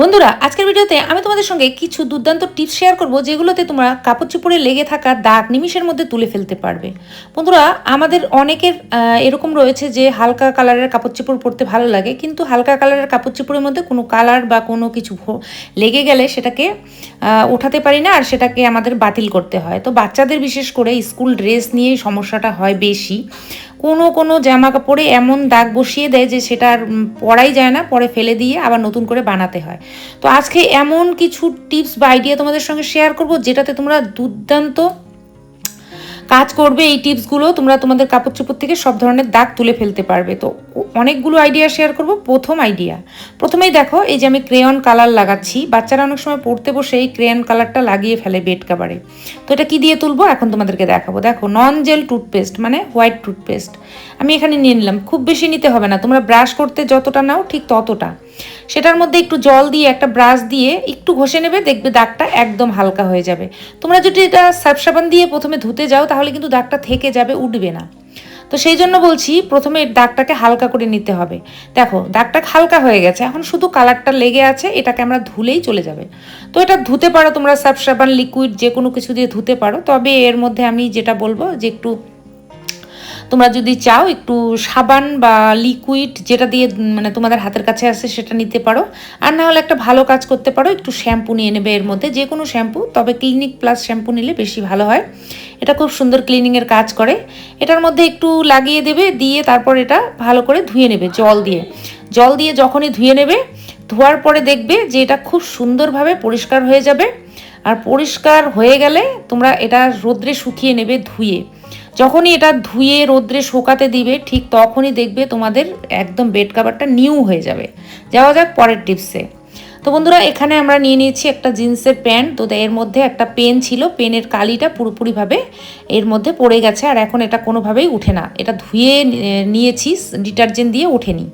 বন্ধুরা, আজকের ভিডিওতে আমি তোমাদের সঙ্গে কিছু দুর্দান্ত টিপস শেয়ার করব যেগুলোতে তোমরা কাপড় চোপড়ে লেগে থাকা দাগ নিমিষের মধ্যে তুলে ফেলতে পারবে। বন্ধুরা, আমাদের অনেকের এরকম রয়েছে যে হালকা কালারের কাপড় চোপড় পরতে ভালো লাগে, কিন্তু হালকা কালারের কাপড় চোপড়ের মধ্যে কোনো কালার বা কোনো কিছু লেগে গেলে সেটাকে ওঠাতে পারি না আর সেটাকে আমাদের বাতিল করতে হয়। তো বাচ্চাদের বিশেষ করে স্কুল ড্রেস নিয়েই সমস্যাটা হয় বেশি। কোনো কোনো জামা কাপড়ে এমন দাগ বসিয়ে দেয় যে সেটা আর পরাই যায় না, পরে ফেলে দিয়ে আবার নতুন করে বানাতে হয়। তো আজকে এমন কিছু টিপস বা আইডিয়া তোমাদের সঙ্গে শেয়ার করব যেটাতে তোমরা দুর্দান্ত কাজ করবে এই টিপসগুলো তোমরা তোমাদের কাপড় চোপড় থেকে সব ধরনের দাগ তুলে ফেলতে পারবে। তো অনেকগুলো আইডিয়া শেয়ার করব। প্রথম আইডিয়া প্রথমেই দেখো এই যে আমি ক্রেয়ন কালার লাগাচ্ছি। বাচ্চারা অনেক সময় পড়তে বসে এই ক্রেয়ন কালারটা লাগিয়ে ফেলে বেড কাভারে তো এটা কি দিয়ে তুলবো? এখন তোমাদেরকে দেখাবো। দেখো নন জেল টুথপেস্ট মানে হোয়াইট টুথপেস্ট আমি এখানে নিয়ে নিলাম। খুব বেশি নিতে হবে না। তোমরা ব্রাশ করতে যতটা নাও ঠিক ততটা। সেটার মধ্যে একটু জল দিয়ে, একটা ব্রাশ দিয়ে একটু ঘষে নেবে, দেখবে দাগটা একদম হালকা হয়ে যাবে। তোমরা যদি এটা সার্ফ সাবান দিয়ে প্রথমে ধুতে যাও, তাহলে কিন্তু দাগটা থেকে যাবে, উঠবে না। তো সেই জন্য বলছি, প্রথমে দাগটাকে হালকা করে নিতে হবে। দেখো, দাগটা হালকা হয়ে গেছে, এখন শুধু কালারটা লেগে আছে, এটাকে আমরা ধুলেই চলে যাবে। তো এটা ধুতে পারো তোমরা সার্ফ সাবান লিকুইড যে কোনো কিছু দিয়ে ধুতে পারো, তবে এর মধ্যে আমি যেটা বলব যে একটু তোমরা যদি চাও একটু সাবান বা লিকুইড যেটা দিয়ে মানে তোমাদের হাতের কাছে আছে সেটা নিতে পারো। আর না হলে একটা ভালো কাজ করতে পারো, একটু শ্যাম্পু নিয়ে নেবে এর মধ্যে যে কোনো শ্যাম্পু তবে ক্লিনিক প্লাস শ্যাম্পু নিলে বেশি ভালো হয়। এটা খুব সুন্দর ক্লিনিংয়ের কাজ করে। এটার মধ্যে একটু লাগিয়ে দেবে, দিয়ে তারপর এটা ভালো করে ধুয়ে নেবে, জল দিয়ে। জল দিয়ে যখনই ধুয়ে নেবে, ধোয়ার পরে দেখবে যে এটা খুব সুন্দরভাবে পরিষ্কার হয়ে যাবে। আর পরিষ্কার হয়ে গেলে তোমরা এটা রোদ্রে শুকিয়ে নেবে ধুয়ে। যখনই এটা ধুয়ে, রোদ্রে শুকাতে দিবে, ঠিক তখনই দেখবে তোমাদের একদম বেড কাভারটা নিউ হয়ে যাবে। যাওয়া যাক পরের টিপসে তো বন্ধুরা, এখানে আমরা নিয়ে নিয়েছি একটা জিন্সের প্যান্ট। তো এর মধ্যে একটা পেন ছিল, পেনের কালিটা পুরোপুরিভাবে এর মধ্যে পড়ে গেছে, আর এখন এটা কোনোভাবেই উঠে না। এটা ধুয়ে নিয়েছি ডিটারজেন্ট দিয়ে ওঠেনি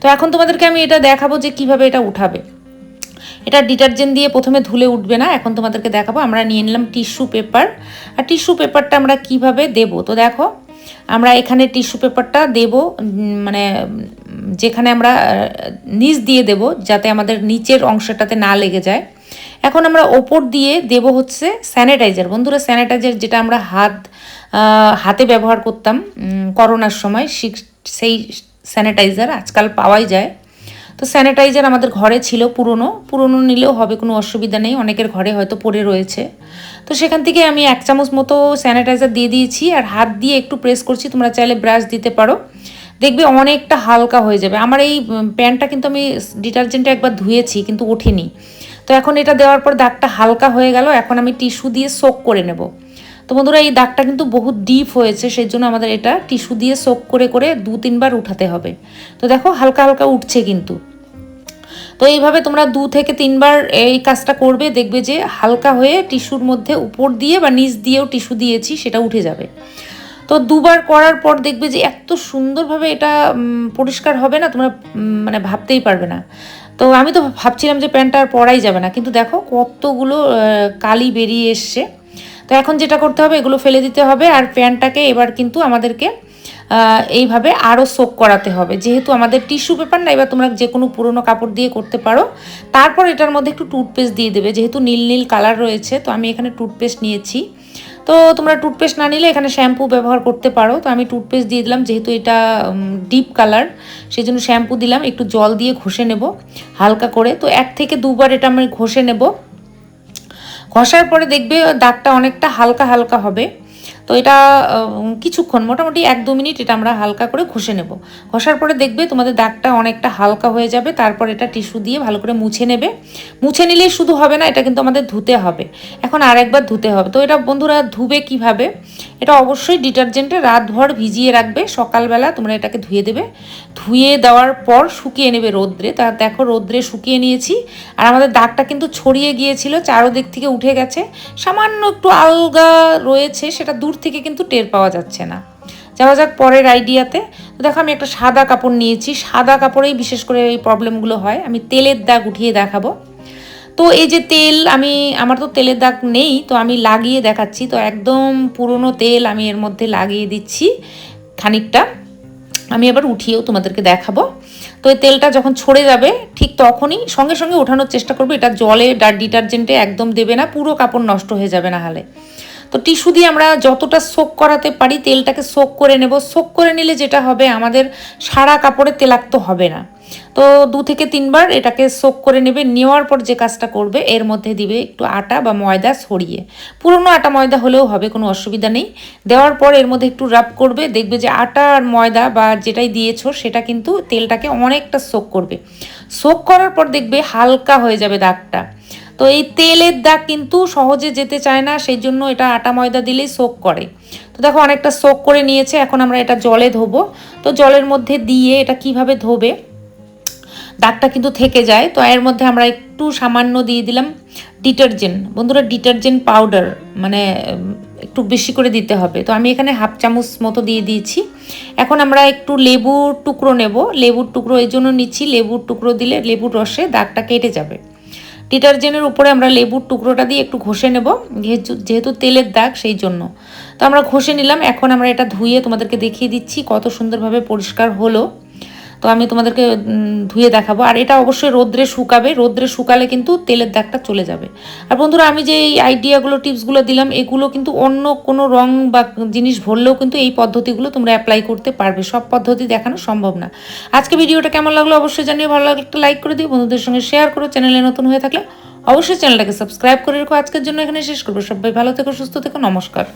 তো এখন তোমাদেরকে আমি এটা দেখাবো যে কীভাবে এটা উঠাবে। এটা ডিটারজেন্ট দিয়ে প্রথমে ধুলে উঠবে না, এখন তোমাদেরকে দেখাবো। আমরা নিয়ে নিলাম টিস্যু পেপার। আর টিস্যু পেপারটা আমরা কীভাবে দেব? তো দেখো, আমরা এখানে টিস্যু পেপারটা দেব মানে যেখানে আমরা নিচ দিয়ে দেব, যাতে আমাদের নিচের অংশটাতে না লেগে যায়। এখন আমরা ওপর দিয়ে দেব হচ্ছে স্যানিটাইজার। বন্ধুরা, স্যানিটাইজার যেটা আমরা হাত হাতে ব্যবহার করতাম করোনার সময় সেই স্যানিটাইজার আজকাল পাওয়াই যায়। তো স্যানিটাইজার আমাদের ঘরে ছিল পুরনো পুরনো নিলেও হবে, কোনো অসুবিধা নেই, অনেকের ঘরে হয়তো পড়ে রয়েছে। তো সেখান থেকে আমি এক চামচ মতো স্যানিটাইজার দিয়ে দিয়েছি আর হাত দিয়ে একটু প্রেস করছি, তোমরা চাইলে ব্রাশ দিতে পারো। দেখবে অনেকটা হালকা হয়ে যাবে। আমার এই প্যান্টটা কিন্তু আমি ডিটারজেন্টে একবার ধুয়েছি, কিন্তু ওঠেনি তো এখন এটা দেওয়ার পর দাগটা হালকা হয়ে গেল, এখন আমি টিস্যু দিয়ে সোক করে নেব। তো বন্ধুরা, এই দাগটা কিন্তু বহুত ডিপ হয়েছে সেই জন্য আমাদের এটা টিস্যু দিয়ে সোক করে করে দু তিনবার উঠাতে হবে। তো দেখো, হালকা হালকা উঠছে কিন্তু। তো এইভাবে তোমরা দু থেকে তিনবার এই কাজটা করবে, দেখবে যে হালকা হয়ে টিস্যুর মধ্যে উপর দিয়ে বা নিচ দিয়েও টিস্যু দিয়েছি, সেটা উঠে যাবে। তো দুবার করার পর দেখবে যে এত সুন্দরভাবে এটা পরিষ্কার হবে না, তোমরা মানে ভাবতেই পারবে না। তো আমি তো ভাবছিলাম যে প্যান্টটা আর পরাই যাবে না, কিন্তু দেখো কতগুলো কালি বেরিয়ে এসছে। তো এখন যেটা করতে হবে, এগুলো ফেলে দিতে হবে আর প্যানটাকে এবার কিন্তু আমাদেরকে এইভাবে আরও সোক করাতে হবে। যেহেতু আমাদের টিস্যু পেপার না, এবার তোমরা যে কোনো পুরনো কাপড় দিয়ে করতে পারো। তারপর এটার মধ্যে একটু টুথপেস্ট দিয়ে দেবে, যেহেতু নীল নীল কালার রয়েছে, তো আমি এখানে টুথপেস্ট নিয়েছি। তো তোমরা টুথপেস্ট না নিলে এখানে শ্যাম্পু ব্যবহার করতে পারো। তো আমি টুথপেস্ট দিয়ে দিলাম, যেহেতু এটা ডিপ কালার সেই জন্য শ্যাম্পু দিলাম, একটু জল দিয়ে ঘষে নেব হালকা করে। তো এক থেকে দুবার এটা আমি ঘষে নেব। ঘষার পরে দেখবে দাগটা অনেকটা হালকা হালকা হবে। তো এটা কিছুক্ষণ, মোটামুটি এক দু মিনিট এটা আমরা হালকা করে ঘষে নেব। ঘষার পরে দেখবে তোমাদের দাগটা অনেকটা হালকা হয়ে যাবে, তারপর এটা টিস্যু দিয়ে ভালো করে মুছে নেবে। মুছে নিলেই শুধু হবে না, এটা কিন্তু আমাদের ধুতে হবে। এখন আরেকবার ধুতে হবে। তো এটা বন্ধুরা ধুবে কীভাবে? এটা অবশ্যই ডিটারজেন্টে রাতভর ভিজিয়ে রাখবে, সকালবেলা তোমরা এটাকে ধুয়ে দেবে। ধুয়ে দেওয়ার পর শুকিয়ে নেবে রোদ্রে। তা দেখো রোদ্রে শুকিয়ে নিয়েছি। আর আমাদের দাগটা কিন্তু ছড়িয়ে গিয়েছিল, চারোদিক থেকে উঠে গেছে। সামান্য একটু আলগা রয়েছে, সেটা দূর থেকে কিন্তু টের পাওয়া যাচ্ছে না। যাওয়া যাক পরের আইডিয়াতে। তো দেখো আমি একটা সাদা কাপড় নিয়েছি। সাদা কাপড়েই বিশেষ করে এই প্রবলেমগুলো হয়। আমি তেলের দাগ উঠিয়ে দেখাবো। তো এই যে তেল, আমি, আমার তো তেলের দাগ নেই, তো আমি লাগিয়ে দেখাচ্ছি। তো একদম পুরনো তেল আমি এর মধ্যে লাগিয়ে দিচ্ছি খানিকটা। আমি এবার উঠিয়েও তোমাদেরকে দেখাবো। তো এই তেলটা যখন ছড়ে যাবে, ঠিক তখনই সঙ্গে সঙ্গে ওঠানোর চেষ্টা করবে। এটা জলে ডিটারজেন্টে একদম দেবে না, পুরো কাপড় নষ্ট হয়ে যাবে না হলে। তো টিস্যু দিয়ে আমরা যতটা সোক করাতে পারি, তেলটাকে সোক করে নেব। সোক করে নিলে যেটা হবে, আমাদের সারা কাপড়ে তেলাক্ত হবে না। তো দু থেকে তিনবার এটাকে সোক করে নেবে। নেওয়ার পর যে কাজটা করবে, এর মধ্যে দিবে একটু আটা বা ময়দা ছড়িয়ে। পুরনো আটা ময়দা হলেও হবে, কোনো অসুবিধা নেই। দেওয়ার পর এর মধ্যে একটু রাব করবে, দেখবে যে আটা আর ময়দা বা যেটাই দিয়েছ, সেটা কিন্তু তেলটাকে অনেকটা সোক করবে। সোক করার পর দেখবে হালকা হয়ে যাবে দাগটা। তো এই তেলের দাগ কিন্তু সহজে যেতে চায় না সেই জন্য এটা আটা ময়দা দিলেই সোক করে। তো দেখো অনেকটা সোক করে নিয়েছে, এখন আমরা এটা জলে ধোবো। তো জলের মধ্যে দিয়ে এটা কীভাবে ধোবে? দাগটা কিন্তু থেকে যায়, তো এর মধ্যে আমরা একটু সামান্য দিয়ে দিলাম ডিটারজেন্ট। বন্ধুরা, ডিটারজেন্ট পাউডার মানে একটু বেশি করে দিতে হবে। তো আমি এখানে হাফ চামচ মতো দিয়ে দিয়েছি। এখন আমরা একটু লেবুর টুকরো নেব। লেবুর টুকরো, এই জন্য নিচ্ছি লেবুর টুকরো দিলে লেবুর রসে দাগটা কেটে যাবে। ডিটারজেন্টের উপরে আমরা লেবুর টুকরোটা দিয়ে একটু ঘষে নেব, যেহেতু তেলের দাগ সেই জন্য। তো আমরা ঘষে নিলাম, এখন আমরা এটা ধুয়ে তোমাদেরকে দেখিয়ে দিচ্ছি কত সুন্দরভাবে পরিষ্কার হলো। তো আমি তোমাদেরকে ধুয়ে দেখাবো। আর এটা অবশ্যই রোদ্রে শুকাবে। রোদ্রে শুকালে কিন্তু তেলের দাগটা চলে যাবে। আর বন্ধুরা, আমি যে এই আইডিয়াগুলো, টিপসগুলো দিলাম, এগুলো কিন্তু অন্য কোনো রং বা জিনিস ভরলেও কিন্তু এই পদ্ধতিগুলো তোমরা অ্যাপ্লাই করতে পারবে। সব পদ্ধতি দেখানো সম্ভব না। আজকে ভিডিওটা কেমন লাগল অবশ্যই জানিয়ে ভালো লাগলে একটা লাইক করে দিও। বন্ধুদের সঙ্গে শেয়ার করো। চ্যানেলে নতুন হয়ে থাকলে অবশ্যই চ্যানেলটাকে সাবস্ক্রাইব করে রেখো। আজকের জন্য এখানে শেষ করব। সবাই ভালো থেকো, সুস্থ থেকো। নমস্কার।